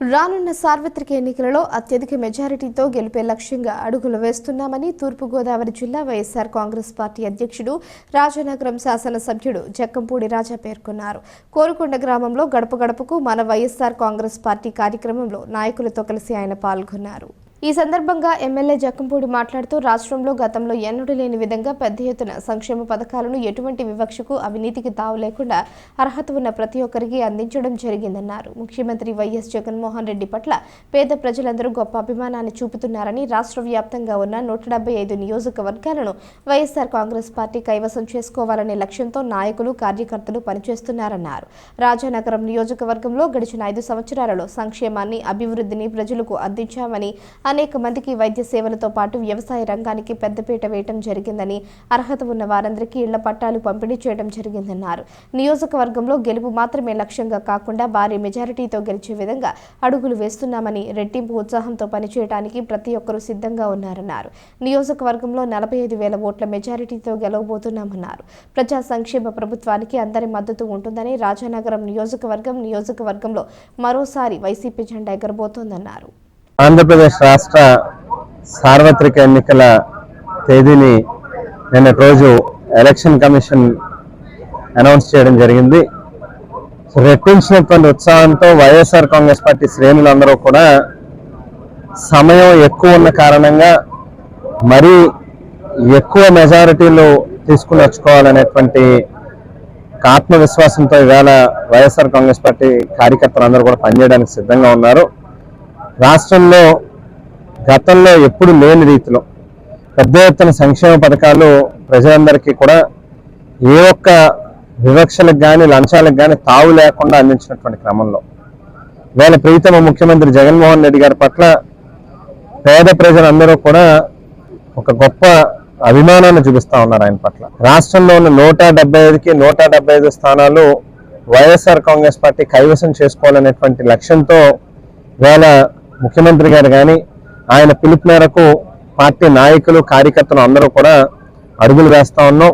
రానున్న సార్వత్రిక ఎన్నికలలో అత్యధిక మెజారిటీతో గెలిపే లక్ష్యంగా అడుగులు వేస్తున్నామని తూర్పుగోదావరి జిల్లా వైఎస్ఆర్ కాంగ్రెస్ పార్టీ అధ్యక్షుడు రాజనగరం శాసనసభ్యుడు జక్కంపూడి రాజా పేర్కొన్నారు. కోరుకొండ గ్రామంలో గడప గడపకు మన వైఎస్ఆర్ కాంగ్రెస్ పార్టీ కార్యక్రమంలో నాయకులతో కలిసి ఆయన పాల్గొన్నారు. ఈ సందర్భంగా ఎమ్మెల్యే జక్కంపూడి మాట్లాడుతూ రాష్ట్రంలో గతంలో ఎన్నడూ లేని విధంగా పెద్ద ఎత్తున సంక్షేమ పథకాలను ఎటువంటి వివక్షకు అవినీతికి తావు లేకుండా అర్హత ఉన్న ప్రతి ఒక్కరికి అందించడం జరిగిందన్నారు. ముఖ్యమంత్రి వైఎస్ జగన్మోహన్ రెడ్డి పట్ల పేద ప్రజలందరూ గొప్ప అభిమానాన్ని చూపుతున్నారని రాష్ట్ర వ్యాప్తంగా ఉన్న నూట డెబ్బై ఐదు నియోజకవర్గాలను వైఎస్ఆర్ కాంగ్రెస్ పార్టీ కైవసం చేసుకోవాలనే లక్ష్యంతో నాయకులు కార్యకర్తలు పనిచేస్తున్నారన్నారు. రాజానగరం నియోజకవర్గంలో గడిచిన ఐదు సంవత్సరాలలో సంక్షేమాన్ని అభివృద్ధిని ప్రజలకు అందించామని అనేక మందికి వైద్య సేవలతో పాటు వ్యవసాయ రంగానికి పెద్దపీట వేయటం జరిగిందని అర్హత ఉన్న వారందరికీ ఇళ్ళ పట్టాలు పంపిణీ చేయడం జరిగిందన్నారు. నియోజకవర్గంలో గెలుపు మాత్రమే లక్ష్యంగా కాకుండా భారీ మెజారిటీతో గెలిచే విధంగా అడుగులు వేస్తున్నామని రెట్టింపు ఉత్సాహంతో పనిచేయడానికి ప్రతి ఒక్కరూ సిద్ధంగా ఉన్నారన్నారు. నియోజకవర్గంలో నలభై ఐదు వేల ఓట్ల మెజారిటీతో గెలవబోతున్నామన్నారు. ప్రజా సంక్షేమ ప్రభుత్వానికి అందరి మద్దతు ఉంటుందని రాజానగరం నియోజకవర్గం నియోజకవర్గంలో మరోసారి వైసీపీ జెండా ఎగరబోతోందన్నారు. ఆంధ్రప్రదేశ్ రాష్ట్ర సార్వత్రిక ఎన్నికల తేదీని నిన్నటి రోజు ఎలక్షన్ కమిషన్ అనౌన్స్ చేయడం జరిగింది. రెట్టించినటువంటి ఉత్సాహంతో వైఎస్ఆర్ కాంగ్రెస్ పార్టీ శ్రేణులందరూ కూడా సమయం ఎక్కువ ఉన్న కారణంగా మరీ ఎక్కువ మెజారిటీలు తీసుకుని వచ్చుకోవాలనేటువంటి ఆత్మవిశ్వాసంతో ఇవాళ వైఎస్ఆర్ కాంగ్రెస్ పార్టీ కార్యకర్తలు అందరూ కూడా పనిచేయడానికి సిద్ధంగా ఉన్నారు. రాష్ట్రంలో గతంలో ఎప్పుడు లేని రీతిలో పెద్ద ఎత్తున సంక్షేమ పథకాలు ప్రజలందరికీ కూడా ఏ ఒక్క వివక్షలకు కానీ లంచాలకు కానీ తావు లేకుండా అందించినటువంటి క్రమంలో. వేళ ప్రీతమ ముఖ్యమంత్రి జగన్మోహన్ రెడ్డి గారి పట్ల పేద ప్రజలందరూ కూడా ఒక గొప్ప అభిమానాన్ని చూపిస్తా ఉన్నారు ఆయన పట్ల. రాష్ట్రంలో ఉన్న నూట డెబ్బై ఐదుకి నూట డెబ్బై ఐదు స్థానాలు వైఎస్ఆర్ కాంగ్రెస్ పార్టీ కైవసం చేసుకోవాలనేటువంటి లక్ష్యంతో వేళ ముఖ్యమంత్రి గారు కానీ ఆయన పిలుపు మేరకు పార్టీ నాయకులు కార్యకర్తలు అందరూ కూడా అడుగులు వేస్తా ఉన్నాం.